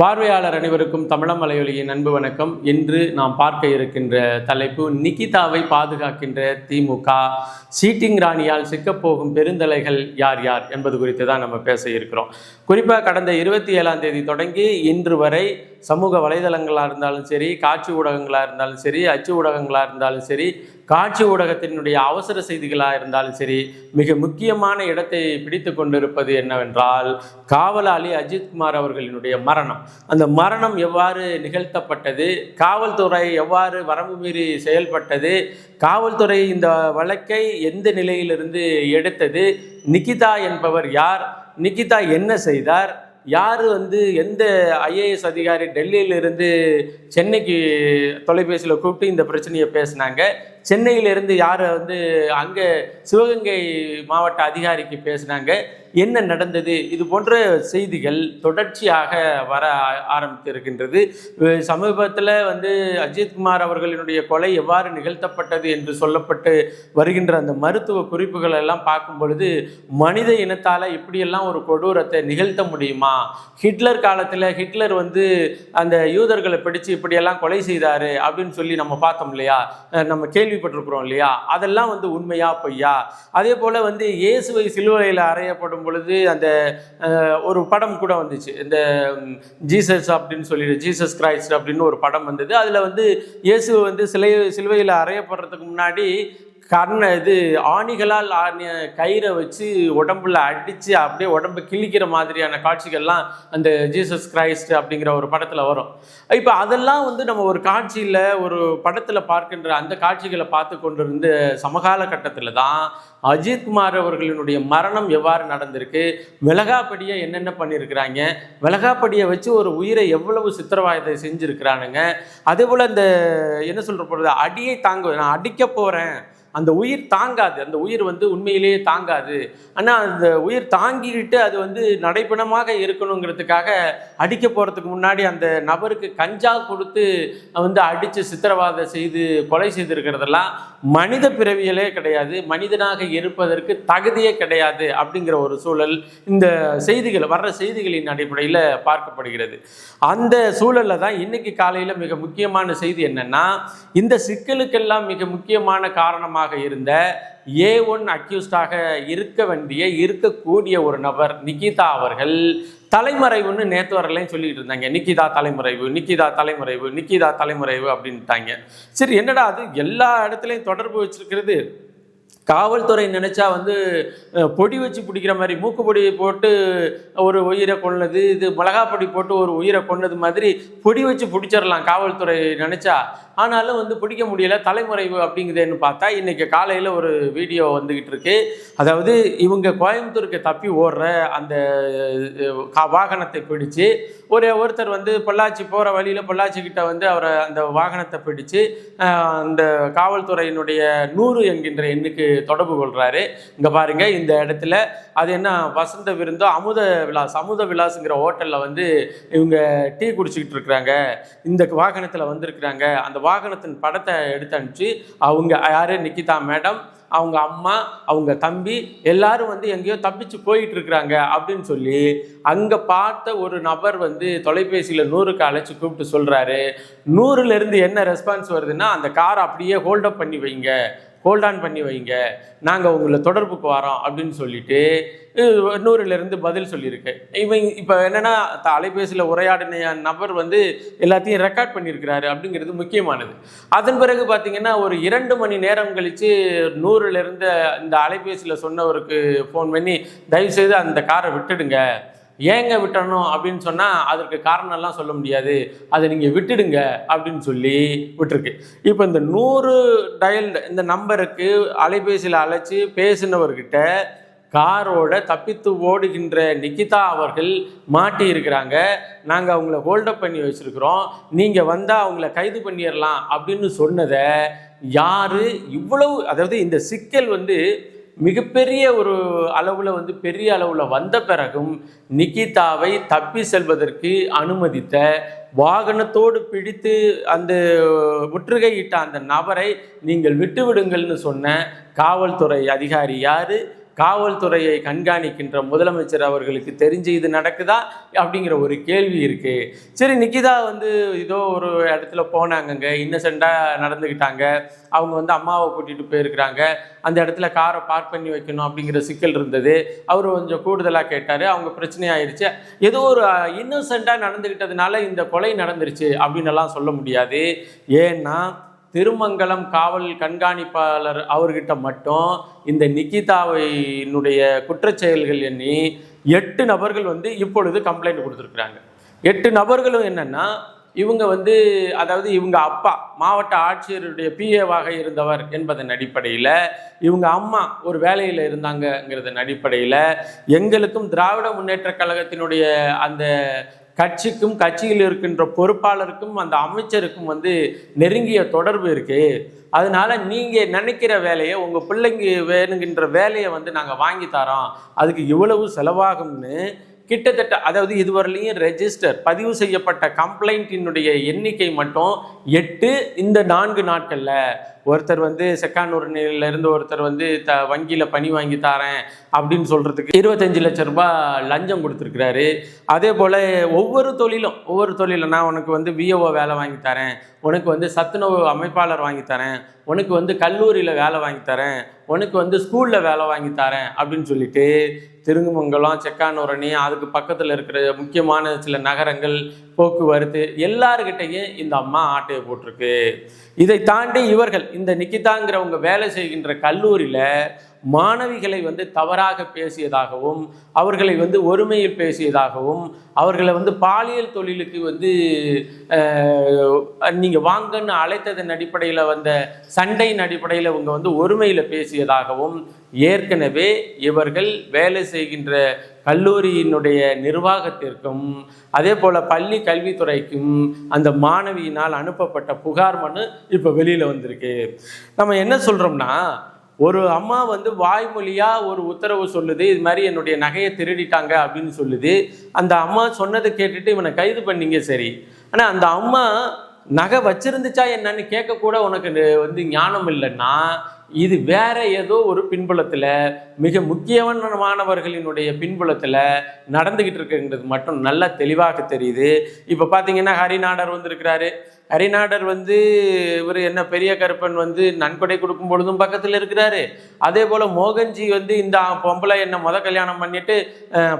பார்வையாளர் அனைவருக்கும் தமிழம் மலையொலியின் அன்பு வணக்கம். இன்று நாம் பார்க்க இருக்கின்ற தலைப்பு நிகிதாவை பாதுகாக்கின்ற திமுக சீட்டிங் ராணியால் சிக்கப்போகும் பெருந்தலைகள் யார் யார் என்பது குறித்து தான் நம்ம பேச இருக்கிறோம். குறிப்பாக கடந்த இருபத்தி ஏழாம் தேதி தொடங்கி இன்று வரை சமூக வலைதளங்களாக இருந்தாலும் சரி காட்சி ஊடகங்களாக இருந்தாலும் சரி அச்சு ஊடகங்களாக இருந்தாலும் சரி காட்சி ஊடகத்தினுடைய அவசர செய்திகளாக இருந்தாலும் சரி மிக முக்கியமான இடத்தை பிடித்து கொண்டிருப்பது என்னவென்றால் காவலாளி அஜித்குமார் அவர்களினுடைய மரணம். அந்த மரணம் எவ்வாறு நிகழ்த்தப்பட்டது காவல்துறை எவ்வாறு வரம்பு மீறி செயல்பட்டது காவல்துறை இந்த வழக்கை எந்த நிலையிலிருந்து எடுத்தது நிகிதா என்பவர் யார் நிகிதா என்ன செய்தார் யார் வந்து எந்த ஐஏஎஸ் அதிகாரி டெல்லியிலிருந்து சென்னைக்கு தொலைபேசியில் கூப்பிட்டு இந்த பிரச்சனையை பேசினாங்க? சென்னையிலிருந்து யார் வந்து அங்கே சிவகங்கை மாவட்ட அதிகாரிக்கு பேசினாங்க என்ன நடந்தது இது போன்ற செய்திகள் தொடர்ச்சியாக வர ஆ- ஆரம்பித்திருக்கின்றது சமீபத்தில் வந்து அஜித்குமார் அவர்களினுடைய கொலை எவ்வாறு நிகழ்த்தப்பட்டது என்று சொல்லப்பட்டு வருகின்ற அந்த மருத்துவ குறிப்புகள் எல்லாம் பார்க்கும் பொழுது மனித இனத்தால் இப்படியெல்லாம் ஒரு கொடூரத்தை நிகழ்த்த முடியுமா? ஹிட்லர் காலத்தில் ஹிட்லர் வந்து அந்த யூதர்களை பிடிச்சு இப்படியெல்லாம் கொலை செய்தார் அப்படின்னு சொல்லி நம்ம பார்த்தோம் இல்லையா? நம்ம கேள்வி கேள்விப்பட்டிருக்கிறோம் இல்லையா? அதெல்லாம் வந்து உண்மையா பொய்யா? அதே போல் வந்து இயேசுவை சிலுவையில் அறையப்படும் பொழுது அந்த ஒரு படம் கூட வந்துச்சு. இந்த ஜீசஸ் அப்படின்னு சொல்லி ஜீசஸ் கிரைஸ்ட் அப்படின்னு ஒரு படம் வந்தது. அதில் வந்து இயேசு வந்து சிலை சிலுவையில் அறையப்படுறதுக்கு முன்னாடி கர்ண இது ஆணிகளால் ஆணிய கயிறை வச்சு உடம்புல அடித்து அப்படியே உடம்பு கிழிக்கிற மாதிரியான காட்சிகள்லாம் அந்த ஜீசஸ் கிரைஸ்ட் அப்படிங்கிற ஒரு படத்தில் வரும். இப்போ அதெல்லாம் வந்து நம்ம ஒரு காட்சியில் ஒரு படத்தில் பார்க்கின்ற அந்த காட்சிகளை பார்த்து கொண்டிருந்த சமகால கட்டத்தில் தான் அஜித்குமார் அவர்களினுடைய மரணம் எவ்வாறு நடந்திருக்கு மிளகாப்படியை என்னென்ன பண்ணியிருக்கிறாங்க மிளகாப்படியை வச்சு ஒரு உயிரை எவ்வளவு சித்திரவாயத்தை செஞ்சுருக்கிறானுங்க அதே போல் அந்த என்ன சொல்கிற பொழுது அடியை தாங்க நான் அடிக்க போகிறேன் அந்த உயிர் தாங்காது. அந்த உயிர் வந்து உண்மையிலேயே தாங்காது. ஆனால் அந்த உயிர் தாங்கிக்கிட்டு அது வந்து நடைபெணமாக இருக்கணுங்கிறதுக்காக அடிக்க போகிறதுக்கு முன்னாடி அந்த நபருக்கு கஞ்சா கொடுத்து வந்து அடித்து சித்திரவாதை செய்து கொலை செய்திருக்கிறதெல்லாம் மனித பிறவியலே கிடையாது. மனிதனாக இருப்பதற்கு தகுதியே கிடையாது அப்படிங்கிற ஒரு சூழல் இந்த செய்திகள் வர்ற செய்திகளின் அடிப்படையில் பார்க்கப்படுகிறது. அந்த சூழலில் தான் இன்னைக்கு காலையில் மிக முக்கியமான செய்தி என்னென்னா இந்த சிக்கலுக்கெல்லாம் மிக முக்கியமான காரணமாக இருந்த ஏ ஒன் அக்யூஸ்டாக இருக்க வேண்டிய இருக்கக்கூடிய ஒரு நபர் நிகிதா அவர்கள் தலைமறைவுன்னு நேற்று வரலையும் சொல்லிட்டு இருந்தாங்க. நிக்கிதா தலைமறைவு நிக்கிதா தலைமறைவு நிக்கிதா தலைமறைவு அப்படின்ட்டாங்க. சரி என்னடா அது? எல்லா இடத்துலையும் தொடர்பு வச்சிருக்கிறது. காவல்துறை நினைச்சா வந்து பொடி வச்சு பிடிக்கிற மாதிரி மூக்கு பொடி போட்டு ஒரு உயிரை கொன்னது இது மிளகா பொடி போட்டு ஒரு உயிரை கொன்னது மாதிரி பொடி வச்சு பிடிச்சிடலாம் காவல்துறை நினைச்சா. ஆனாலும் வந்து பிடிக்க முடியல தலைமுறை அப்படிங்குதுன்னு பார்த்தா இன்னைக்கு காலையில் ஒரு வீடியோ வந்துகிட்டு இருக்கு. அதாவது இவங்க கோயம்புத்தூருக்கு தப்பி ஓடுற அந்த வாகனத்தை பிடிச்சு ஒரு ஒருத்தர் வந்து பொள்ளாச்சி போகிற வழியில் பொள்ளாச்சி கிட்ட வந்து அவரை அந்த வாகனத்தை பிடிச்சு அந்த காவல்துறையினுடைய நூறு என்கின்ற எண்ணுக்கு தொடர்பு கொள்கிறாரு இங்கே பாருங்கள் இந்த இடத்துல அது என்ன வசந்த விருந்தோ அமுத விலாஸ் அமுத விலாஸுங்கிற ஹோட்டலில் வந்து இவங்க டீ குடிச்சிக்கிட்டு இருக்கிறாங்க. இந்த வாகனத்தில் வந்திருக்கிறாங்க. அந்த வாகனத்தின் படத்தை எடுத்து அனுப்பிச்சு அவங்க யார்? நிக்கிதா மேடம். அவங்க அம்மா அவங்க தம்பி எல்லாரும் வந்து எங்கேயோ தப்பிச்சு போயிட்டு இருக்கிறாங்க அப்படின்னு சொல்லி அங்கே பார்த்த ஒரு நபர் வந்து தொலைபேசியில் நூறுக்கு அழைச்சி கூப்பிட்டு சொல்கிறாரு நூறுலேருந்து என்ன ரெஸ்பான்ஸ் வருதுன்னா அந்த காரை அப்படியே ஹோல்டப் பண்ணி வைங்க. ஹோல்ட் ஆன் பண்ணி வைங்க. நாங்கள் உங்களை தொடர்புக்கு வரோம் அப்படின்னு சொல்லிட்டு நூறுலேருந்து பதில் சொல்லியிருக்கு. இவன் இப்போ என்னன்னா த- அலைபேசியில் உரையாடின நபர் வந்து எல்லாத்தையும் ரெக்கார்ட் பண்ணியிருக்கிறாரு அப்படிங்கிறது முக்கியமானது. அதன் பிறகு பார்த்தீங்கன்னா ஒரு இரண்டு மணி நேரம் கழித்து நூறுலேருந்து இந்த அலைபேசியில் சொன்னவருக்கு ஃபோன் பண்ணி தயவுசெய்து அந்த காரை விட்டுடுங்க. ஏங்க விட்டணும் அப்படின்னு சொன்னால் அதற்கு காரணம்லாம் சொல்ல முடியாது. அதை நீங்கள் விட்டுடுங்க அப்படின்னு சொல்லி விட்டுருக்கு. இப்போ இந்த நூறு டயல்டு இந்த நம்பருக்கு அலைபேசியில் அழைச்சி பேசினவர்கிட்ட காரோட தப்பித்து ஓடுகின்ற நிக்கிதா அவர்கள் மாட்டி இருக்கிறாங்க. நாங்கள் அவங்கள ஹோல்டப் பண்ணி வச்சுருக்கிறோம். நீங்கள் வந்தால் அவங்கள கைது பண்ணிடலாம் அப்படின்னு சொன்னதை யார் இவ்வளவு அதாவது இந்த சிக்கல் வந்து மிகப்பெரிய ஒரு அளவில் வந்து பெரிய அளவில் வந்த பிறகும் நிகிதாவை தப்பி செல்வதற்கு அனுமதித்த வாகனத்தோடு பிடித்து அந்த முற்றுகையிட்ட அந்த நபரை நீங்கள் விட்டு விடுங்கள்னு சொன்ன காவல்துறை அதிகாரி யார்? காவல்துறையை கண்காணிக்கின்ற முதலமைச்சர் அவர்களுக்கு தெரிஞ்சு இது நடக்குதா அப்படிங்கிற ஒரு கேள்வி இருக்கு. சரி நிக்கிதா வந்து ஏதோ ஒரு இடத்துல போனாங்கங்க இன்னசெண்டாக நடந்துக்கிட்டாங்க அவங்க வந்து அம்மாவை கூட்டிகிட்டு போயிருக்கிறாங்க. அந்த இடத்துல காரை பார்க் பண்ணி வைக்கணும் அப்படிங்கிற சிக்கல் இருந்தது. அவர் கொஞ்சம் கூடுதலாக கேட்டார். அவங்க பிரச்சனையாயிருச்சு. ஏதோ ஒரு இன்னசெண்டாக நடந்துக்கிட்டதுனால இந்த கொலை நடந்துருச்சு அப்படின்னு எல்லாம் சொல்ல முடியாது. ஏன்னா திருமங்கலம் காவல் கண்காணிப்பாளர் அவர்கிட்ட மட்டும் இந்த நிக்கிதாவினுடைய குற்றச்செயல்கள் எண்ணி எட்டு நபர்கள் வந்து இப்பொழுது கம்ப்ளைண்ட் கொடுத்துருக்குறாங்க. எட்டு நபர்களும் என்னென்னா இவங்க வந்து அதாவது இவங்க அப்பா மாவட்ட ஆட்சியருடைய பிஏவாக இருந்தவர் என்பதன் அடிப்படையில் இவங்க அம்மா ஒரு வேலையில் இருந்தாங்கங்கிறதன் அடிப்படையில் எங்களுக்கும் திராவிட முன்னேற்ற கழகத்தினுடைய அந்த கட்சிக்கும் கட்சியில் இருக்கின்ற பொறுப்பாளருக்கும் அந்த அமைச்சருக்கும் வந்து நெருங்கிய தொடர்பு இருக்கு. அதனால நீங்க நினைக்கிற வேலையை உங்க பிள்ளைங்க வேணுங்கின்ற வேலையை வந்து நாங்கள் வாங்கி தரோம். அதுக்கு இவ்வளவு செலவாகும்னு கிட்டத்தட்ட அதாவது இதுவரையிலையும் ரெஜிஸ்டர் பதிவு செய்யப்பட்ட கம்ப்ளைண்ட்டினுடைய எண்ணிக்கை மட்டும் எட்டு இந்த நான்கு நாட்களில். ஒருத்தர் வந்து செக்கானூர்ல இருந்து ஒருத்தர் வந்து த வங்கியில் பணி வாங்கி தரேன் அப்படின்னு சொல்கிறதுக்கு இருபத்தஞ்சு லட்சம் ரூபாய் லஞ்சம் கொடுத்துருக்குறாரு. அதே போல் ஒவ்வொரு தொழிலும் ஒவ்வொரு தொழிலும் நான் உனக்கு வந்து விஓஓ வேலை வாங்கி தரேன் உனக்கு வந்து சத்துணவு அமைப்பாளர் வாங்கி தரேன் உனக்கு வந்து கல்லூரியில் வேலை வாங்கி தரேன் உனக்கு வந்து ஸ்கூலில் வேலை வாங்கி தரேன் அப்படின்னு சொல்லிட்டு திருங்குமங்கலம் செக்கானூரணி அதுக்கு பக்கத்தில் இருக்கிற முக்கியமான சில நகரங்கள் போக்குவரத்து எல்லாருக்கிட்டையும் இந்த அம்மா ஆட்டையை போட்டிருக்கு. இதை தாண்டி இவர்கள் இந்த நிக்கிதாங்கிறவங்க வேலை செய்கின்ற கல்லூரியில் மாணவிகளை வந்து தவறாக பேசியதாகவும் அவர்களை வந்து ஒருமையில் பேசியதாகவும் அவர்களை வந்து பாலியல் தொழிலுக்கு வந்து நீங்கள் வாங்கன்னு அழைத்ததன் அடிப்படையில் வந்த சண்டையின் அடிப்படையில் இவங்க வந்து ஒருமையில் பேசியதாகவும் ஏற்கனவே இவர்கள் வேலை செய்கின்ற கல்லூரியினுடைய நிர்வாகத்திற்கும் அதே போல் பள்ளி கல்வித்துறைக்கும் அந்த மாணவியினால் அனுப்பப்பட்ட புகார் மனு இப்போ வெளியில் வந்திருக்கு. நம்ம என்ன சொல்கிறோம்னா ஒரு அம்மா வந்து வாய்மொழியாக ஒரு உத்தரவு சொல்லுது இது மாதிரி என்னுடைய நகையை திருடிட்டாங்க அப்படின்னு சொல்லுது. அந்த அம்மா சொன்னதை கேட்டுட்டு இவனை கைது பண்ணீங்க சரி. ஆனால் அந்த அம்மா நகை வச்சிருந்துச்சா என்னன்னு கேட்கக்கூட உனக்கு வந்து ஞானம் இல்லைன்னா இது வேற ஏதோ ஒரு பின்புலத்தில் மிக முக்கியமானவர்களினுடைய பின்புலத்தில் நடந்துக்கிட்டு இருக்குங்கிறது மட்டும் நல்லா தெளிவாக தெரியுது. இப்போ பார்த்தீங்கன்னா ஹரிநாடர் வந்திருக்கிறாரு. ஹரிநாடர் வந்து இவர் என்ன பெரிய கருப்பன் வந்து நன்கொடை கொடுக்கும் பொழுதும் பக்கத்தில் இருக்கிறாரு. அதே போல் மோகன்ஜி வந்து இந்த பொம்பளை என்ன முத கல்யாணம் பண்ணிட்டு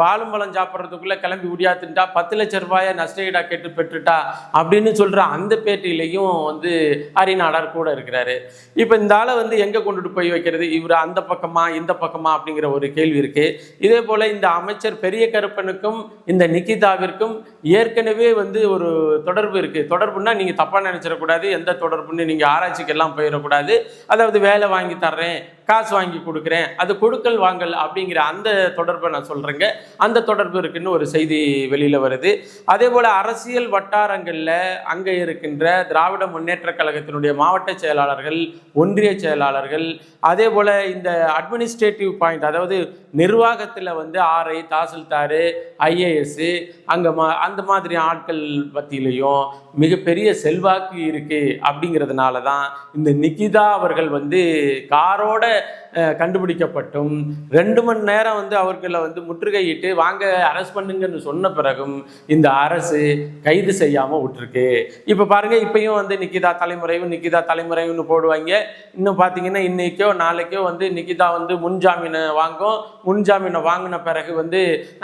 பாலும் பழம் சாப்பிட்றதுக்குள்ளே கிளம்பி முடியாதுட்டா பத்து லட்ச ரூபாயை நஷ்டஈடா கேட்டு பெற்றுட்டா அப்படின்னு சொல்கிற அந்த பேட்டியிலையும் வந்து ஹரிநாடர் கூட இருக்கிறாரு. இப்போ இந்த ஆளை வந்து எங்கே கொண்டுட்டு போய் வைக்கிறது? இவர் அந்த பக்கமா இந்த பக்கமா அப்படிங்கிற ஒரு கேள்வி இருக்கு. இதே போல் இந்த அமைச்சர் பெரிய கருப்பனுக்கும் இந்த நிக்கிதாவிற்கும் ஏற்கனவே வந்து ஒரு தொடர்பு இருக்கு. தொடர்புன்னா நீங்கள் தப்பாக நினச்சிடக்கூடாது. எந்த தொடர்புன்னு நீங்கள் ஆராய்ச்சிக்கெல்லாம் போயிடக்கூடாது. அதாவது வேலை வாங்கி தர்றேன் காசு வாங்கி கொடுக்குறேன் அது கொடுக்கல் வாங்கல் அப்படிங்கிற அந்த தொடர்பை நான் சொல்கிறேங்க அந்த தொடர்பு இருக்குன்னு ஒரு செய்தி வெளியில் வருது. அதே போல் அரசியல் வட்டாரங்களில் அங்கே இருக்கின்ற திராவிட முன்னேற்ற கழகத்தினுடைய மாவட்ட செயலாளர்கள் ஒன்றிய செயலாளர்கள் அதே போல் இந்த அட்மினிஸ்ட்ரேட்டிவ் பாயிண்ட் அதாவது நிர்வாகத்தில் வந்து ஆர்ஐ தாசில்தார் ஐஏஎஸ் அங்கே மா அந்த மாதிரி ஆட்கள் பற்றியிலையும் மிகப்பெரிய செல்வாக்கு இருக்குது அப்படிங்கிறதுனால தான் இந்த நிகிதா அவர்கள் வந்து காரோட கண்டுபிடிக்கப்பட்டும். ரெண்டு மணி நேரம் வந்து அவர்களை வந்து முற்றுகையிட்டு வாங்க அரெஸ்ட் பண்ணுங்கன்னு சொன்ன பிறகும் இந்த அரசு கைது செய்யாமல் விட்டுருக்கு. இப்போ பாருங்க இப்பயும் வந்து நிக்கிதா தலைமுறையும் நிக்கிதா தலைமுறையும்னு போடுவாங்க. இன்னும் பார்த்தீங்கன்னா இன்னைக்கோ நாளைக்கோ வந்து நிக்கிதா வந்து முன்ஜாமீனை வாங்கும். முன்ஜாமீனை வாங்கின பிறகு வந்து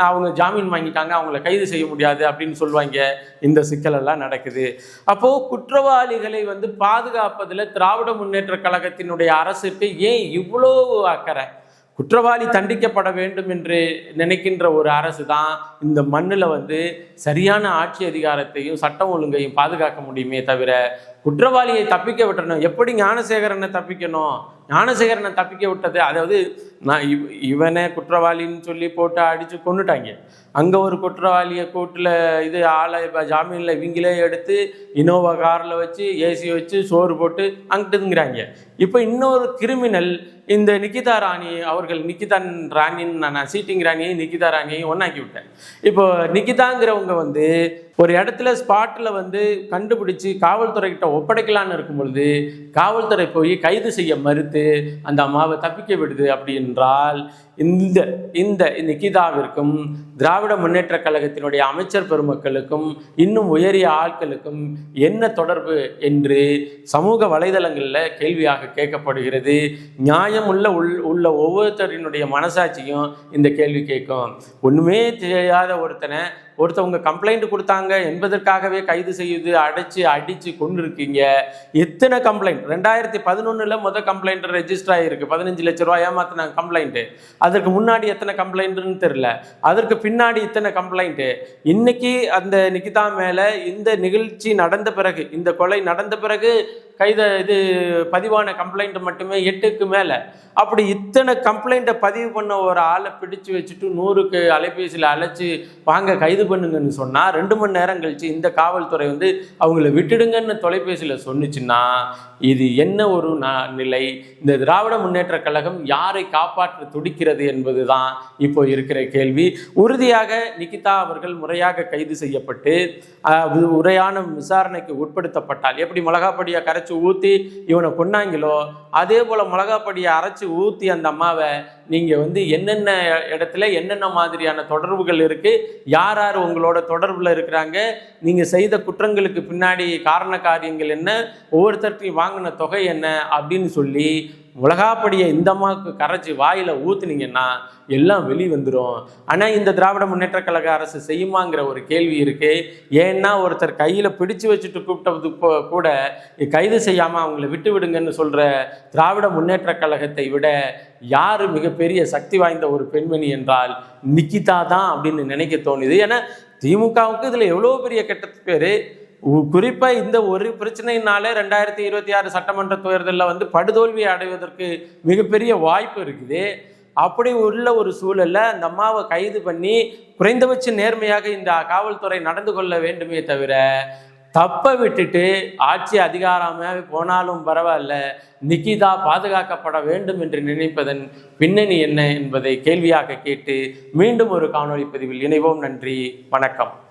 அவங்க ஜாமீன் வாங்கிட்டாங்க அவங்கள கைது செய்ய முடியாது அப்படின்னு சொல்லுவாங்க. இந்த சிக்கலெல்லாம் நடக்குது. அப்போது குற்றவாளிகளை வந்து பாதுகாப்பதில் திராவிட முன்னேற்ற கழகத்தினுடைய அரசுக்கு ஏன் இவ்வளோ அக்கறை? குற்றவாளி தண்டிக்கப்பட வேண்டும் என்று நினைக்கின்ற ஒரு அரசு தான் இந்த மண்ணில் வந்து சரியான ஆட்சி அதிகாரத்தையும் சட்டம் ஒழுங்கையும் பாதுகாக்க முடியுமே தவிர குற்றவாளியை தப்பிக்க விட்டணும். எப்படி ஞானசேகரனை தப்பிக்கணும்? ஞானசேகரனை தப்பிக்க விட்டது அதாவது நான் இவ் இவனை குற்றவாளின்னு சொல்லி போட்டு அடித்து கொண்டுட்டாங்க அங்கே ஒரு குற்றவாளியை கூட்டில் இது ஆளை இப்போ ஜாமீனில் இவங்களே எடுத்து இனோவா காரில் வச்சு ஏசி வச்சு சோறு போட்டு அங்கிட்டுங்கிறாங்க. இப்போ இன்னொரு கிரிமினல் இந்த நிக்கிதா ராணி அவர்கள் நிக்கிதா ராணின்னு நான் சீட்டிங் ராணியையும் நிக்கிதா ராணியையும் ஒன்றாக்கி விட்டேன். இப்போ நிக்கிதாங்கிறவங்க வந்து ஒரு இடத்துல ஸ்பாட்டில் வந்து கண்டுபிடிச்சு காவல்துறைக்கிட்ட ஒப்படைக்கலான்னு இருக்கும் பொழுது காவல்துறை போய் கைது செய்ய மறுத்து அந்த அம்மாவை தப்பிக்க விடுது அப்படி என்றால் இந்த இந்த நிகிதாவிற்கும் திராவிட முன்னேற்ற கழகத்தினுடைய அமைச்சர் பெருமக்களுக்கும் இன்னும் உயரிய ஆட்களுக்கும் என்ன தொடர்பு என்று சமூக வலைதளங்களில் கேள்வியாக கேட்கப்படுகிறது. நியாயம் உள்ள உள் உள்ள ஒவ்வொருத்தரினுடைய மனசாட்சியும் இந்த கேள்வி கேட்கும். ஒன்றுமே தெரியாத ஒருத்தனை ஒருத்தவங்க கம்ப்ளைண்ட் கொடுத்தாங்க என்பதற்காகவே கைது செய்து அடைச்சு அடித்து கொண்டு இருக்கீங்க எத்தனை கம்ப்ளைண்ட் ரெண்டாயிரத்தி பதினொன்றில் முதல் கம்ப்ளைண்ட் ரெஜிஸ்டர் ஆகிருக்கு பதினஞ்சு லட்ச ரூபா ஏமாத்தினாங்க கம்ப்ளைண்ட்டு அதற்கு முன்னாடி எத்தனை கம்ப்ளைண்ட்டுன்னு தெரில அதற்கு பின்னாடி இத்தனை கம்ப்ளைண்ட்டு இன்னைக்கு அந்த நிகிதா மேலே இந்த நிகழ்ச்சி நடந்த பிறகு இந்த கொலை நடந்த பிறகு கைத இது பதிவான கம்ப்ளைண்ட் மட்டுமே எட்டுக்கு மேலே. அப்படி இத்தனை கம்ப்ளைண்ட்டை பதிவு பண்ண ஒரு ஆளை பிடிச்சு வச்சுட்டு நூறுக்கு அலைபேசியில் அழைச்சி வாங்க கைது பண்ணுங்கன்னு சொன்னால் ரெண்டு மணி நேரம் கழிச்சு இந்த காவல்துறை வந்து அவங்கள விட்டுடுங்கன்னு தொலைபேசியில் சொன்னுச்சுன்னா இது என்ன ஒரு நிலை? இந்த திராவிட முன்னேற்ற கழகம் யாரை காப்பாற்ற துடிக்கிறது என்பது தான் இப்போ இருக்கிற கேள்வி. உறுதியாக நிகிதா அவர்கள் முறையாக கைது செய்யப்பட்டு உரையான முறையான விசாரணைக்கு உட்படுத்தப்பட்டால் எப்படி மிளகாப்பொடியை கரைச்சி ஊற்றி இவனை கொன்னாங்களோ அதே போல் மிளகாப்பொடியை அரைச்சி ஊற்றி அந்த அம்மாவை நீங்கள் வந்து என்னென்ன இடத்துல என்னென்ன மாதிரியான தொடர்புகள் இருக்குது யார் யார் உங்களோட தொடர்பில் இருக்கிறாங்க? நீங்கள் செய்த குற்றங்களுக்கு பின்னாடி காரண காரியங்கள் என்ன? ஒவ்வொருத்தர்கிட்டையும் வாங்கின தொகை என்ன? அப்படின்னு சொல்லி உலகாப்படியை இந்த அம்மாவுக்கு கரைச்சி வாயில் ஊற்றுனீங்கன்னா எல்லாம் வெளி வந்துடும் ஆனால் இந்த திராவிட முன்னேற்ற கழக அரசு செய்யுமாங்கிற ஒரு கேள்வி இருக்கு. ஏன்னா ஒருத்தர் கையில் பிடிச்சு வச்சுட்டு கூப்பிட்டது கூட கைது செய்யாமல் அவங்கள விட்டு விடுங்கன்னு சொல்கிற திராவிட முன்னேற்ற கழகத்தை விட யார் மிகப்பெரிய சக்தி வாய்ந்த ஒரு பெண்மணி என்றால் நிக்கிதா தான் அப்படின்னு நினைக்க தோணுது. ஏன்னா திமுகவுக்கு இதில் எவ்வளோ பெரிய கெட்ட பேர்? குறிப்பாக இந்த ஒரு பிரச்சனையினாலே ரெண்டாயிரத்தி இருபத்தி ஆறு சட்டமன்ற தேர்தலில் வந்து படுதோல்வி அடைவதற்கு மிகப்பெரிய வாய்ப்பு இருக்குது. அப்படி உள்ள ஒரு சூழலில் அந்த அம்மாவை கைது பண்ணி குறைந்தபட்ச நேர்மையாக இந்த காவல்துறை நடந்து கொள்ள வேண்டுமே தவிர தப்பை விட்டுட்டு ஆட்சி அதிகாரமாக போனாலும் பரவாயில்ல நிக்கிதா பாதுகாக்கப்பட வேண்டும் என்று நினைப்பதன் பின்னணி என்ன என்பதை கேள்வியாக கேட்டு மீண்டும் ஒரு காணொலி பதிவில் இணைவோம். நன்றி வணக்கம்.